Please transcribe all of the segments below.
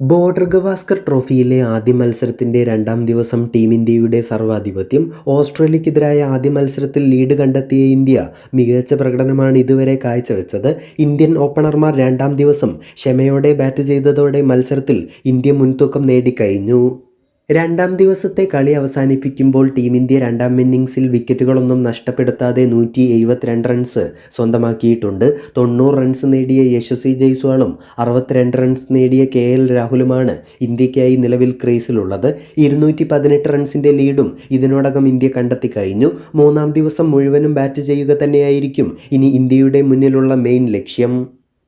Border Gavaskar ട്രോഫിയിലെ ആദ്യ മത്സരത്തിന്റെ രണ്ടാം ദിവസം ടീം ഇന്ത്യയുടെ സർവാധിപത്യം. ഓസ്ട്രേലിയക്കെതിരായ ആദ്യ മത്സരത്തിൽ ലീഡ് കണ്ടെത്തിയ ഇന്ത്യ മികച്ച പ്രകടനമാണ് ഇതുവരെ കാഴ്ചവെച്ചത്. ഇന്ത്യൻ ഓപ്പണർമാർ രണ്ടാം ദിവസം ക്ഷമയോടെ ബാറ്റ് ചെയ്തതോടെ മത്സരത്തിൽ ഇന്ത്യ മുൻതൂക്കം നേടിക്കഴിഞ്ഞു. രണ്ടാം ദിവസത്തെ കളി അവസാനിപ്പിക്കുമ്പോൾ ടീം ഇന്ത്യ രണ്ടാം ഇന്നിംഗ്സിൽ വിക്കറ്റുകളൊന്നും നഷ്ടപ്പെടുത്താതെ നൂറ്റി എഴുപത്തിരണ്ട് റൺസ് സ്വന്തമാക്കിയിട്ടുണ്ട്. തൊണ്ണൂറ് റൺസ് നേടിയ യശസ്വി ജയ്സ്വാളും അറുപത്തിരണ്ട് റൺസ് നേടിയ കെ എൽ രാഹുലുമാണ് ഇന്ത്യക്കായി നിലവിൽ ക്രീസിലുള്ളത്. ഇരുന്നൂറ്റി പതിനെട്ട് റൺസിന്റെ ലീഡും ഇതിനോടകം ഇന്ത്യ കണ്ടെത്തി കഴിഞ്ഞു. മൂന്നാം ദിവസം മുഴുവനും ബാറ്റ് ചെയ്യുക തന്നെയായിരിക്കും ഇനി ഇന്ത്യയുടെ മുന്നിലുള്ള മെയിൻ ലക്ഷ്യം.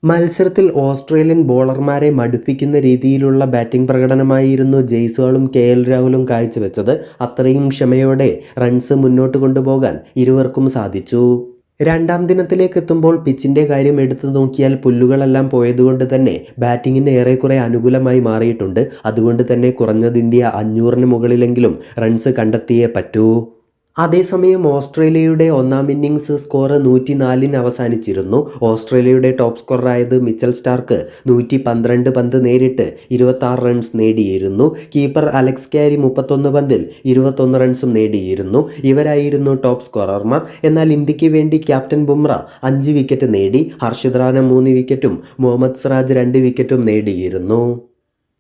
മത്സരത്തിൽ ഓസ്ട്രേലിയൻ ബോളർമാരെ മടുപ്പിക്കുന്ന രീതിയിലുള്ള ബാറ്റിംഗ് പ്രകടനമായിരുന്നു ജയ്സ്വാളും കെ എൽ രാഹുലും കാഴ്ചവെച്ചത്. അത്രയും ക്ഷമയോടെ റൺസ് മുന്നോട്ട് കൊണ്ടുപോകാൻ ഇരുവർക്കും സാധിച്ചു. രണ്ടാം ദിനത്തിലേക്ക് എത്തുമ്പോൾ പിച്ചിന്റെ കാര്യം എടുത്തു നോക്കിയാൽ പുല്ലുകളെല്ലാം പോയതുകൊണ്ട് തന്നെ ബാറ്റിങ്ങിന് ഏറെക്കുറെ അനുകൂലമായി മാറിയിട്ടുണ്ട്. അതുകൊണ്ട് തന്നെ കുറഞ്ഞത് ഇന്ത്യ അഞ്ഞൂറിന് മുകളിലെങ്കിലും റൺസ് കണ്ടെത്തിയേ പറ്റൂ. അതേസമയം ഓസ്ട്രേലിയയുടെ ഒന്നാം ഇന്നിംഗ്സ് സ്കോർ നൂറ്റി നാലിന് അവസാനിച്ചിരുന്നു. ഓസ്ട്രേലിയയുടെ ടോപ്പ് സ്കോറായത് മിച്ചൽ സ്റ്റാർക്ക് നൂറ്റി പന്ത്രണ്ട് പന്ത് നേരിട്ട് ഇരുപത്താറ് റൺസ് നേടിയിരുന്നു. കീപ്പർ അലക്സ് ക്യാരി മുപ്പത്തൊന്ന് പന്തിൽ ഇരുപത്തൊന്ന് റൺസും നേടിയിരുന്നു. ഇവരായിരുന്നു ടോപ്പ് സ്കോറർമാർ. എന്നാൽ ഇന്ത്യയ്ക്ക് വേണ്ടി ക്യാപ്റ്റൻ ബുംറ അഞ്ച് വിക്കറ്റ് നേടി. ഹർഷിദ് റാന മൂന്ന് വിക്കറ്റും മുഹമ്മദ് സിറാജ് രണ്ട് വിക്കറ്റും നേടിയിരുന്നു.